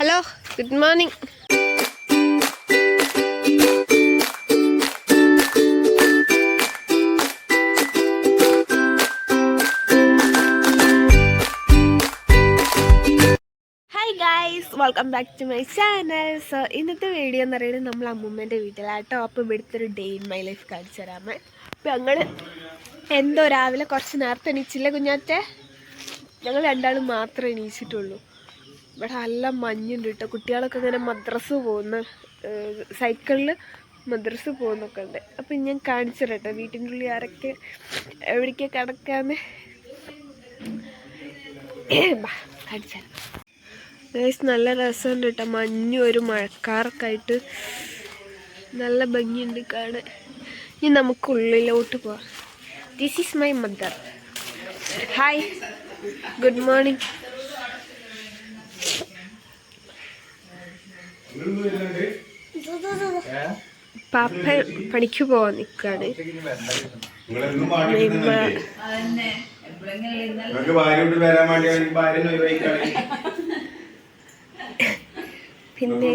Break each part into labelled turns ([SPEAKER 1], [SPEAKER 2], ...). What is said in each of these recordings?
[SPEAKER 1] Hello good morning welcome back to my channel so ഇന്നത്തെ video എന്ന് പറയുന്നത് നമ്മൾ അമ്മൂമ്മേന്റെ വീട്ടിലാട്ടോ. അപ്പോൾ ഇവിടുത്തെ ഒരു ഡേ ഇൻ മൈ ലൈഫ് കാണിച്ചു തരാമേ അപ്പോൾ ഞങ്ങൾ എന്തോ രാവിലെ കുറച്ച് നേരത്തെ എണീച്ചില്ല കുഞ്ഞാറ്റെ? ഞങ്ങൾ രണ്ടാളും മാത്രമേ എണീച്ചിട്ടുള്ളൂ. ഇവിടെ നല്ല മഞ്ഞുണ്ട് കേട്ടോ കുട്ടികളൊക്കെ ഇങ്ങനെ മദ്രസ് പോകുന്ന സൈക്കിളിൽ മദ്രസ് പോകുന്നൊക്കെ ഉണ്ട്. അപ്പം ഞാൻ കാണിച്ചു കേട്ടോ വീട്ടിന്റെ ഉള്ളിൽ ആരൊക്കെ എവിടേക്ക് കിടക്കാന്ന്. കാണിച്ചു നല്ല രസമുണ്ട് കേട്ടോ മഞ്ഞും ഒരു മഴക്കാറൊക്കെ ആയിട്ട് നല്ല ഭംഗിയുണ്ട് കാണാൻ. ഇനി നമുക്ക് ഉള്ളിലോട്ട് പോവാം. This is my mother hi good morning പാപ്പ പണിക്ക് പോവാൻ നിൽക്കുകയാണ്
[SPEAKER 2] നിങ്ങളെന്നും പാടി നിങ്ങൾക്ക് ഭാര്യ കൊണ്ട് വരാൻ വേണ്ടി ഭാര്യ ഒഴിവായിക്കാണ്
[SPEAKER 1] പിന്നെ
[SPEAKER 2] പെൺകുട്ടിയൊക്കെ വലുതാവണേ
[SPEAKER 1] ഒരു
[SPEAKER 2] അപ്പൊ പണിക്ക് പോവാൻ നിൽക്കാണ് പിന്നെ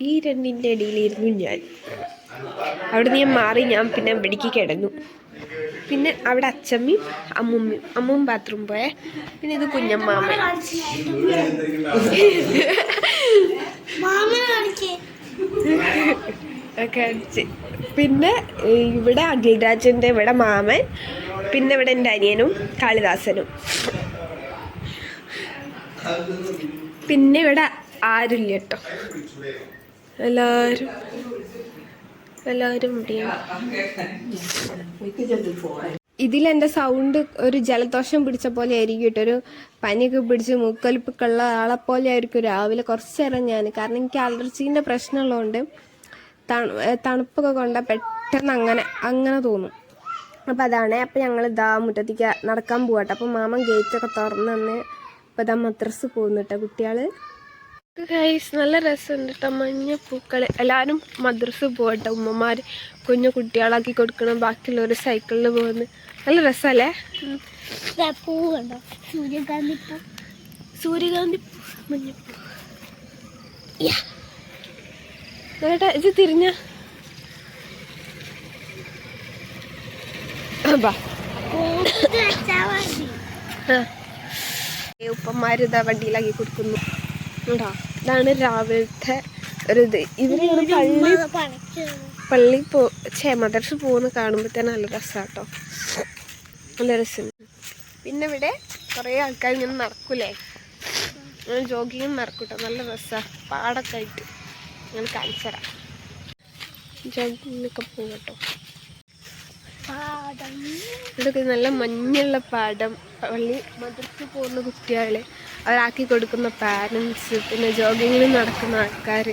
[SPEAKER 1] ഈ രണ്ടിന്റെ ഇടയിലിരുന്നു ഞാൻ. അവിടെ ഞാൻ മാറി ഞാൻ പിന്നെ വെടിക്ക് കിടന്നു. പിന്നെ അവിടെ അച്ചമ്മയും അമ്മുമ്മയും അമ്മും ബാത്റൂം പോയെ. പിന്നെ ഇത് കുഞ്ഞമ്മാമ. പിന്നെ ഇവിടെ അഖിൽരാജിന്റെ ഇവിടെ മാമൻ പിന്നെ ഇവിടെ എന്റെ അനിയനും കാളിദാസനും. പിന്നെ ഇവിടെ ആരുമില്ല കേട്ടോ എല്ലാവരും എല്ലാവരും ഇതിൽ ഇതിലെന്റെ സൗണ്ട് ഒരു ജലദോഷം പിടിച്ച പോലെ ആയിരിക്കും കേട്ടോ. ഒരു പനിയൊക്കെ പിടിച്ച് മൂക്കൊലിപ്പൊക്കെ ആളെ പോലെ ആയിരിക്കും രാവിലെ കുറച്ച് നേരം ഞാൻ. കാരണം എനിക്ക് അലർജീന്റെ പ്രശ്നമുള്ളതുകൊണ്ട് തണു തണുപ്പൊക്കെ കൊണ്ട പെട്ടെന്ന് അങ്ങനെ അങ്ങനെ തോന്നും. അപ്പം അതാണ്. അപ്പം ഞങ്ങൾ ഇതാ മുറ്റത്തേക്ക് നടക്കാൻ പോകട്ടെ അപ്പം മാമൻ ഗേറ്റൊക്കെ തുറന്നു തന്നെ അപ്പം ഇതാ മദ്രസ് പോകുന്നുട്ടോ കുട്ടികൾ ഗൈസ് നല്ല രസമുണ്ട് കേട്ടോ മഞ്ഞ പൂക്കൾ എല്ലാവരും മദ്രസ് പോകട്ടെ ഉമ്മമാർ കുഞ്ഞു കുട്ടികളാക്കി കൊടുക്കണം. ബാക്കിയുള്ളവർ സൈക്കിളിൽ പോകുന്നു. നല്ല രസമല്ലേ?
[SPEAKER 3] പൂവുണ്ടോ സൂര്യകാന്തി പൂ.
[SPEAKER 1] സൂര്യകാന്തി പൂ, മഞ്ഞപ്പൂ ഇത് തിരിഞ്ഞ. ഇതാ വണ്ടിയിലാക്കി കൊടുക്കുന്നു. ഇതാണ് രാവിലത്തെ ഒരു ഇത്. ഇവരിങ്ങനെ പള്ളി പള്ളി പോ ചേ മദർസ് പോകുന്ന കാണുമ്പോൾ തന്നെ നല്ല രസമാട്ടോ നല്ല രസമുണ്ട് പിന്നെ ഇവിടെ കുറേ ആൾക്കാർ ഇങ്ങനെ നടക്കൂലേ? ജോഗിങ് നടക്കൂട്ടോ. നല്ല രസമാണ് പാടൊക്കെ ആയിട്ട് ഞാൻ കാണിച്ചറ ജോഗിങ്ങിനൊക്കെ പോകും കേട്ടോ.
[SPEAKER 3] പാടം.
[SPEAKER 1] ഇതൊക്കെ നല്ല മഞ്ഞുള്ള പാടം. പള്ളി മദർസ് പോകുന്ന കുട്ടികളെ അവരാക്കി കൊടുക്കുന്ന പാരൻസ് പിന്നെ ജോഗിങ്ങിന് നടക്കുന്ന ആൾക്കാർ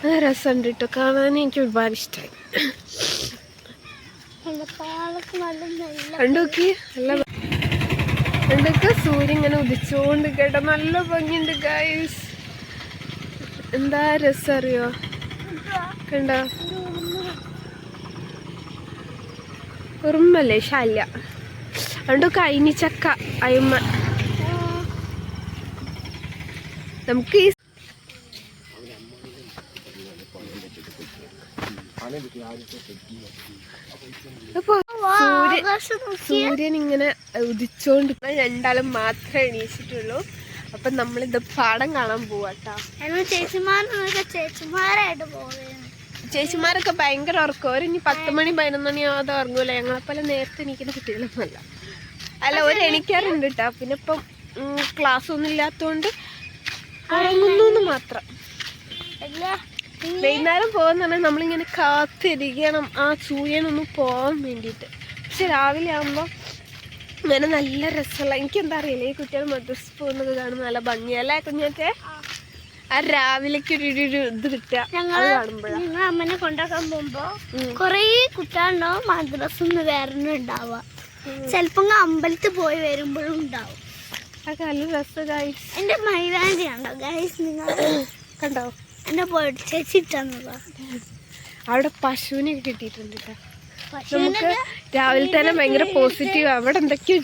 [SPEAKER 1] നല്ല രസമുണ്ട് കേട്ടോ കാണാൻ എനിക്ക് ഒരുപാട് ഇഷ്ടമായി കണ്ടോക്കി? നല്ല കണ്ടൊക്കെ സൂര്യൻ ഇങ്ങനെ ഉദിച്ചോണ്ട് കേട്ടോ. നല്ല ഭംഗിയുണ്ട് ഗൈസ് എന്താ രസം അറിയോ? കണ്ടോ? ഉറുമ്പല്ലേ ശല്യ. കണ്ടോക്കെ അയിനി ചക്ക അയിമ. നമുക്ക് ഈ സൂര്യൻ ഇങ്ങനെ ഉദിച്ചോണ്ട് രണ്ടാളും മാത്രമേ എണീച്ചിട്ടുള്ളൂ. അപ്പൊ നമ്മളിത് പാടം കാണാൻ പോവാട്ടാ.
[SPEAKER 3] ചേച്ചിമാരൊക്കെ
[SPEAKER 1] ഭയങ്കര ഉറക്കം. ഒരു ഇനി പത്ത് മണി പതിനൊന്ന് മണി ആവാതെ ഉറങ്ങൂല. ഞങ്ങളെപ്പോലെ നേരത്തെ എണീക്കുന്ന കുട്ടികളൊന്നുമല്ല. അല്ല ഒരു എണീക്കാറുണ്ട് കേട്ടാ പിന്നെ ഇപ്പം ക്ലാസ് ഒന്നും ഇല്ലാത്തോണ്ട് ഉറങ്ങുന്നു മാത്രം. വൈകുന്നേരം പോകുന്നുണ്ടെങ്കിൽ നമ്മളിങ്ങനെ കാത്തിരിക്കണം ആ സൂര്യനൊന്ന് പോകാൻ വേണ്ടിയിട്ട്. പക്ഷെ രാവിലെ ആകുമ്പോൾ ഇങ്ങനെ നല്ല രസമുള്ള എനിക്ക് എന്താ അറിയില്ല ഈ കുട്ടികൾ മദ്രസ് പോകുന്നത് കാണുമ്പോൾ നല്ല ഭംഗിയല്ലേ കുഞ്ഞൊക്കെ? ആ രാവിലേക്ക് ഒരു ഇത് കിട്ടുക
[SPEAKER 3] ഞങ്ങൾ അമ്മനെ കൊണ്ടാക്കാൻ പോകുമ്പോ. കൊറേ കുട്ടികളുണ്ടാവും മദ്രസന്ന് വേറെ ഉണ്ടാവുക ചിലപ്പോ അമ്പലത്തിൽ പോയി വരുമ്പോഴും ഉണ്ടാവും.
[SPEAKER 1] അതൊക്കെ നല്ല രസം ഗൈസ്
[SPEAKER 3] എന്റെ മൈലാഞ്ചി കണ്ടോ ഗൈസ് നിങ്ങൾ
[SPEAKER 1] കണ്ടോ?
[SPEAKER 3] പോയിട്ട് ചേച്ചിട്ടന്നതാ
[SPEAKER 1] അവിടെ പശുവിനെ കിട്ടിയിട്ടുണ്ട് കേട്ടോ നമുക്ക് രാവിലെ തന്നെ ഭയങ്കര പോസിറ്റീവ് അവിടെ എന്തൊക്കെയോ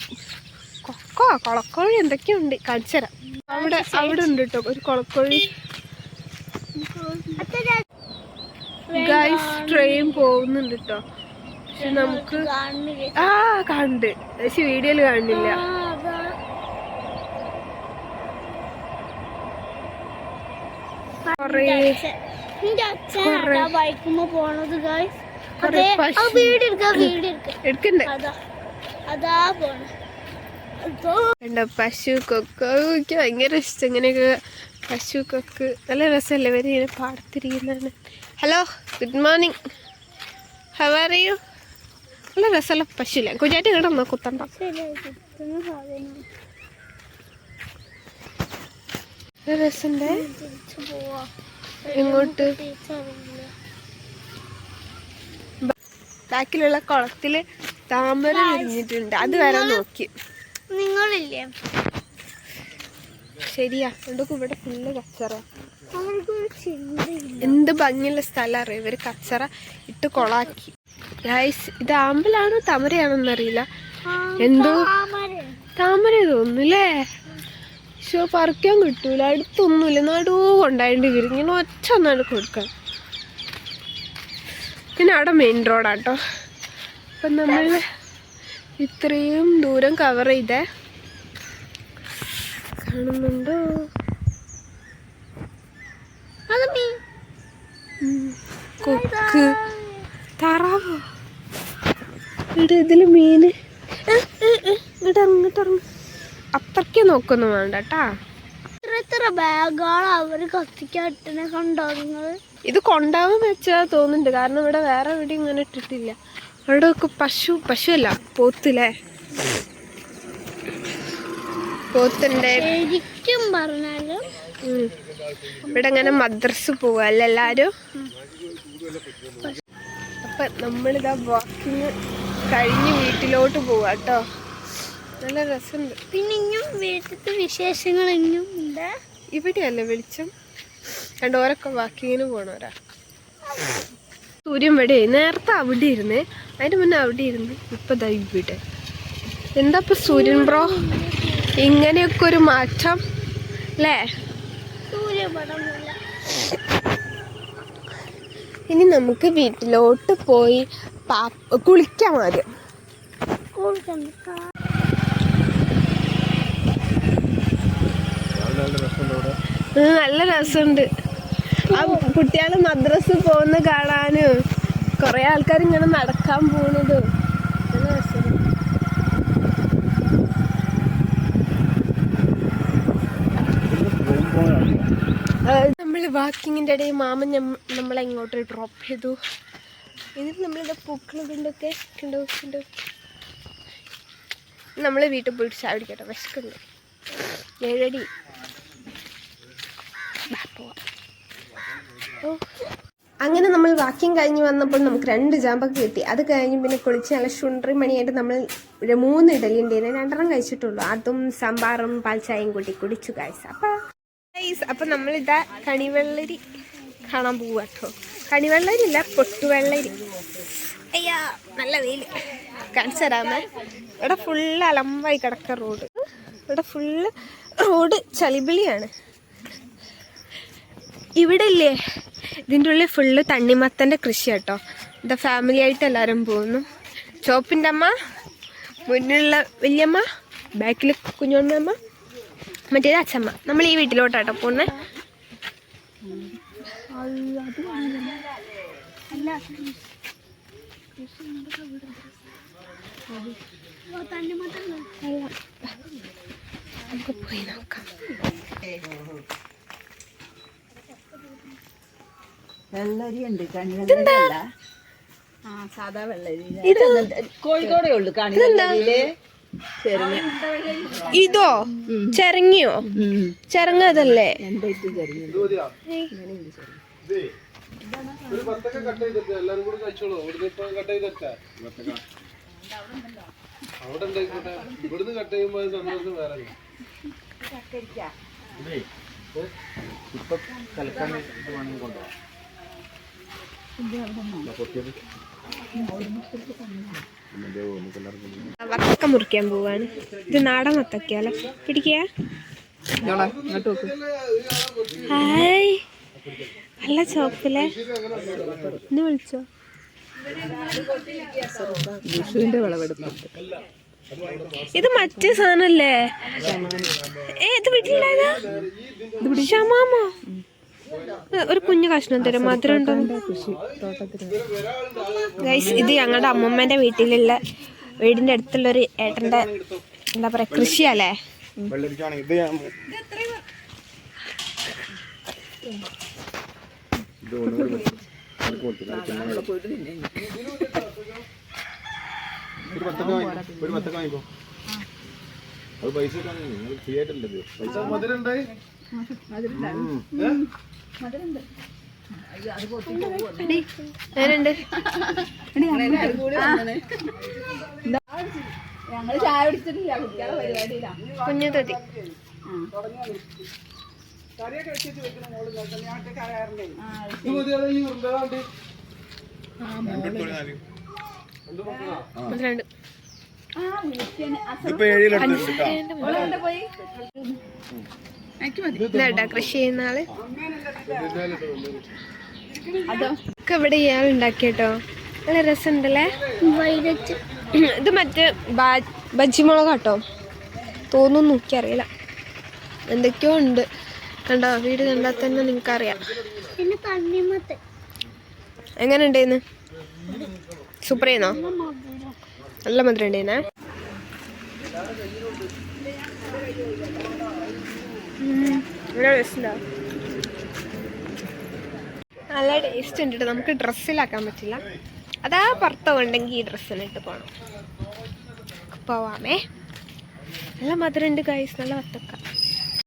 [SPEAKER 1] കൊക്കോ കൊളക്കോഴി എന്തൊക്കെയോ ഉണ്ട്. തരാം. അവിടെ അവിടെ ഉണ്ട് കേട്ടോ ഒരു കൊളക്കോഴി. ഗൈസ് ട്രെയിൻ പോകുന്നുണ്ട് കേട്ടോ പക്ഷെ നമുക്ക് ആ കണ്ട്. പക്ഷെ വീഡിയോയിൽ കാണുന്നില്ല
[SPEAKER 3] ആ, അതാ.
[SPEAKER 1] കൊറേ
[SPEAKER 3] അച്ഛൻ- എന്റെ അച്ഛൻ
[SPEAKER 1] കൊറേ-
[SPEAKER 3] അതാ ബൈക്കുമ്പോ പോണത് ഗായ്സ്
[SPEAKER 1] കൊറേ
[SPEAKER 3] അതെ ആ
[SPEAKER 1] പശു.
[SPEAKER 3] വീട് എടുക്ക വീട് എടുക്ക
[SPEAKER 1] എടുക്കണ്ടേ
[SPEAKER 3] അതാ
[SPEAKER 1] കണ്ടോ പശു കൊക്ക് എനിക്ക് ഭയങ്കര ഇഷ്ടം ഇങ്ങനെയൊക്കെ. പശു കൊക്ക് നല്ല രസമല്ലേ? വരെ ഇങ്ങനെ പാടത്തിരിക്കുന്നതാണ്. Hello good morning how are you നല്ല രസമല്ല പശുല്ലേ? കുഞ്ഞാറ്റ് കിടന്നോ കുത്തണ്ട. രസമുണ്ടേ. ഇങ്ങോട്ട്. ബാക്കിലുള്ള കുളത്തിൽ താമര വിരിഞ്ഞിട്ടുണ്ട്. അത് വരെ നോക്കി.
[SPEAKER 3] നിങ്ങളില്ലേ?
[SPEAKER 1] ശരിയാ. എന്തൊക്കെ ഇവിടെ ഫുള്ള് കച്ചറ. എന്ത് ഭംഗിയുള്ള സ്ഥലം അറിയാം? ഇവർ കച്ചറ ഇട്ട് കൊളാക്കി. ഗൈസ് ഇത് ആമ്പലാണോ? തമരയാണോ
[SPEAKER 3] എന്നറിയില്ല
[SPEAKER 1] എന്തോ?
[SPEAKER 3] താമര.
[SPEAKER 1] തോന്നുന്നു തോന്നുന്നല്ലേ പക്ഷെ പറിക്കാൻ കിട്ടൂല. അടുത്തൊന്നുമില്ല. നടൂ കൊണ്ടായിട്ട് ഇങ്ങനെ ഒറ്റ ഒന്നാണ് കൊടുക്കാൻ. പിന്നെ അവിടെ മെയിൻ റോഡാട്ടോ അപ്പം നമ്മൾ ഇത്രയും ദൂരം കവർ ചെയ്തേ. കാണുന്നുണ്ടോ. കൊക്ക്. താറാവോ? ഇവിടെ ഇതിൽ മീന് ഇങ്ങോട്ട് ഇറങ്ങ്. അത്രയ്ക്ക് നോക്കൊന്നും വേണ്ട കേട്ടാ
[SPEAKER 3] ഇത്ര ഇത്ര
[SPEAKER 1] ഇത് കൊണ്ടാവും വെച്ചാ തോന്നുന്നുണ്ട്. കാരണം ഇവിടെ വേറെ എവിടെയും ഇങ്ങനെ ഇട്ടിട്ടില്ല. അവിടെ ഒക്കെ പശു പശു അല്ല പോത്തില്ലേ? പോത്തിന്റെ
[SPEAKER 3] ശരിക്കും
[SPEAKER 1] പറഞ്ഞാൽ ഇവിടെ ഇങ്ങനെ മദ്രസ് പോവാ അല്ല എല്ലാരും? അപ്പൊ നമ്മളിതാ വാക്കിങ് കഴിഞ്ഞ് വീട്ടിലോട്ട് പോവാ കേട്ടോ നല്ല രസമുണ്ട്.
[SPEAKER 3] പിന്നെ ഇനിയും വീട്ടിലത്തെ വിശേഷങ്ങൾ ഇനിയും ഉണ്ട്.
[SPEAKER 1] ഇവിടെയല്ലേ വെളിച്ചം? കണ്ടോരൊക്കെ വാക്കിങ്ങിന് പോണോരാ സൂര്യൻ ഇവിടെ നേരത്തെ അവിടെ ഇരുന്നേ. അതിന് മുന്നേ അവിടെ ഇരുന്ന് ഇപ്പൊ ദാ ഇവിടെ. എന്താ ഇപ്പൊ സൂര്യൻ ബ്രോ? ഇങ്ങനെയൊക്കെ ഒരു മാറ്റം അല്ലേ? ഇനി നമുക്ക് വീട്ടിലോട്ട് പോയി പാ- കുളിക്കാം ആദ്യം. നല്ല രസമുണ്ട്. ആ കുട്ടികൾ മദ്രസ് പോകുന്ന കാണാനും കുറെ ആൾക്കാർ ഇങ്ങനെ നടക്കാൻ പോണത്. നല്ല രസമുണ്ട്. ഇടയിൽ മാമൻ നമ്മളെ ഇങ്ങോട്ട് ഡ്രോപ്പ് ചെയ്തു. എന്നിട്ട് നമ്മളിവിടെ പൂക്കൾ കൊണ്ടൊക്കെ കണ്ടു കണ്ടോ? വീട്ടിൽ പോയിട്ട് വിശക്കുണ്ട് ഏഴടി. അങ്ങനെ നമ്മൾ വാക്കിങ് കഴിഞ്ഞ് വന്നപ്പോൾ നമുക്ക് രണ്ട് ജാമ്പൊക്കെ കിട്ടി. അത് കഴിഞ്ഞ് പിന്നെ കുളിച്ച് നല്ല ശുണ്ട്രി മണിയായിട്ട് നമ്മൾ ഒരു മൂന്ന് ഇഡലി ഉണ്ടായിരുന്നു രണ്ടെണ്ണം കഴിച്ചിട്ടുള്ളൂ. അതും സാമ്പാറും പാൽച്ചായയും കൂട്ടി കുടിച്ചു കാഴ്ച അപ്പോൾ ഗൈസ് നമ്മളിതാ കണിവെള്ളരി കാണാൻ പോവുക കേട്ടോ കണിവെള്ളരി ഇല്ല പൊട്ടുവെള്ളരി. അയ്യാ നല്ല വെയിൽ കാണിച്ചു ഇവിടെ ഫുള്ള് അലമ്പായി കിടക്ക റോഡ് ഇവിടെ ഫുള്ള് റോഡ് ചളിബിളിയാണ് ഇവിടെ ഇല്ലേ ഇതിന്റെ ഉള്ളിൽ ഫുള്ള് തണ്ണിമത്തന്റെ കൃഷി കേട്ടോ ഇതാ ഫാമിലി ആയിട്ട് എല്ലാവരും പോകുന്നു. ചോപ്പിന്റെ അമ്മ മുന്നിലുള്ള വലിയമ്മ ബാക്കിൽ കുഞ്ഞമ്മ മറ്റേത് അച്ഛമ്മ. നമ്മൾ ഈ വീട്ടിലോട്ടാട്ടോ പോകുന്നത് നമുക്ക് പോയി നോക്കാം
[SPEAKER 4] വെള്ളരി ഉണ്ട് കണിവെള്ളരിയല്ല ആ സാധാ വെള്ളരി.
[SPEAKER 1] ഇത്
[SPEAKER 4] കോഴിക്കോടേ ഉള്ളു കണിവെള്ളരിയിൽ ചെറുങ്ങ
[SPEAKER 1] ഇതോ? ചെറങ്ങിയോ ചെറങ്ങതല്ലേ
[SPEAKER 2] ഇപ്പൊ കലക്കാൻ ഇത് വേണമെങ്കിൽ കൊണ്ടുപോകാം.
[SPEAKER 1] വത്തക്ക മുറിക്കാൻ പോവാണ്. ഇത് നാടൻ വത്തക്കയല്ലേ പിടിക്കുക ഹായ്. നല്ല ചോപ്പിലെ? ഇന്ന് വിളിച്ചോ?
[SPEAKER 4] വിഷുവിന്റെ വിളവെടുപ്പ്
[SPEAKER 1] ഇത് മറ്റേ സാധനല്ലേ? ഏ ഇത് വീട്ടിലുണ്ടായതാ? ഷമാമോ? ഒരു കുഞ്ഞു കഷ്ണം തരും. മധുരം ഉണ്ടോ ഗൈസ് ഇത് ഞങ്ങളുടെ അമ്മമ്മേന്റെ വീട്ടിലുള്ള വീടിന്റെ അടുത്തുള്ള ഒരു ഏട്ടന്റെ എന്താ പറയാ കൃഷിയല്ലേ?
[SPEAKER 2] ഒരു പത്തൊക്കെ വാങ്ങിക്കോ. അത് പൈസ കിട്ടാൻ നിങ്ങൾ ഫ്രീ ആയിട്ടല്ലേ ഇത് പൈസ
[SPEAKER 5] മധുരം ഉണ്ടായി
[SPEAKER 1] ഞാനുണ്ട്
[SPEAKER 4] ഞങ്ങൾ ചായ പിടിച്ചിട്ടില്ല കുട്ടികളെ പരിപാടിയിലാ
[SPEAKER 1] കുഞ്ഞു തതി
[SPEAKER 5] ഇത് മതിയാതെ ഈ
[SPEAKER 1] മധുരണ്ട്
[SPEAKER 2] ഇപ്പൊ ഏഴ് ലക്ഷം
[SPEAKER 1] ഇതാ കൃഷി ചെയ്യുന്ന ആൾ. ഒക്കെ ഇവിടെ ഇയാൾ ഉണ്ടാക്കിട്ടോ നല്ല രസമുണ്ടല്ലേ? ഇത് മറ്റേ ബജ്ജിമുളക് കേട്ടോ തോന്നുന്നു എനിക്കറിയില്ല. എന്തൊക്കെയോ ഉണ്ട്. കണ്ടോ വീട് കണ്ടാൽ തന്നെ നിങ്ങൾക്കറിയാം. എങ്ങനെ ഉണ്ടായിരുന്നു സൂപ്പർ ചെയ്യുന്നോ നല്ല മധുരം ഉണ്ടായിരുന്നേ നല്ല ടേസ്റ്റ്. ഉണ്ട് കേട്ടോ നമുക്ക് ഡ്രസ്സിലാക്കാൻ പറ്റില്ല. അതാ പുറത്തോ ഉണ്ടെങ്കിൽ ഈ ഡ്രസ്സിനിട്ട് പോകണം പോവാമേ. നല്ല മധുരമുണ്ട് ഗൈസ് നല്ല വത്തക്ക.